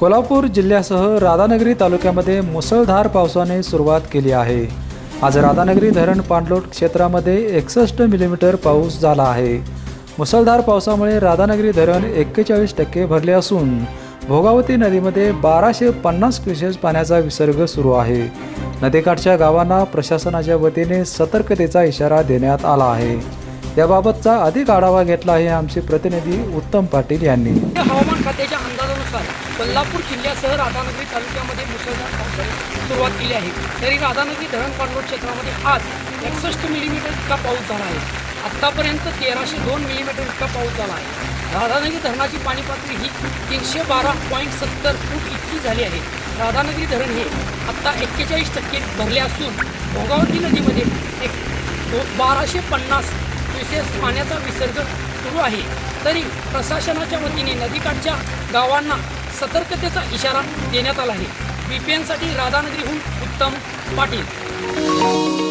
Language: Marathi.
कोल्हापूर जिल्ह्यासह राधानगरी तालुक्यामध्ये मुसळधार पावसाने सुरुवात केली आहे. आज राधानगरी धरण पाणलोट क्षेत्रामध्ये एकसष्ट मिलीमीटर पाऊस झाला आहे. मुसळधार पावसामुळे राधानगरी धरण एक्केचाळीस टक्के भरले असून भोगावती नदीमध्ये बाराशे पन्नास क्युसेस पाण्याचा विसर्ग सुरू आहे. नदीकाठच्या गावांना प्रशासनाच्या वतीने सतर्कतेचा इशारा देण्यात आला आहे. याबाबतचा अधिक आढावा घेतला आहे आमचे प्रतिनिधी उत्तम पाटील यांनी. हवामान खात्याच्या अंदाजानुसार कोल्हापूर जिल्ह्यासह राधानगरी तालुक्यामध्ये मुसळधार पावसाने सुरुवात केली आहे. तरी राधानगरी धरण पाणलोट क्षेत्रामध्ये आज एकसष्ट मिलीमीटर इतका पाऊस झाला आहे. आत्तापर्यंत तेराशे दोन मिलीमीटर इतका पाऊस झाला आहे. राधानगरी धरणाची पाणी पातळी ही तीनशे बारा पॉईंट सत्तर फूट इतकी झाली आहे. राधानगरी धरण हे आत्ता एक्केचाळीस टक्के भरले असून भोगावती नदीमध्ये एक दो बाराशे पन्नास क्युसेस पाण्याचा विसर्ग सुरू आहे. तरी प्रशासनाच्या वतीने नदीकाठच्या गावांना सतर्कतेचा इशारा देण्यात आला आहे. बीपीएनसाठी पी एनसाठी राधानगरीहून उत्तम पाटील.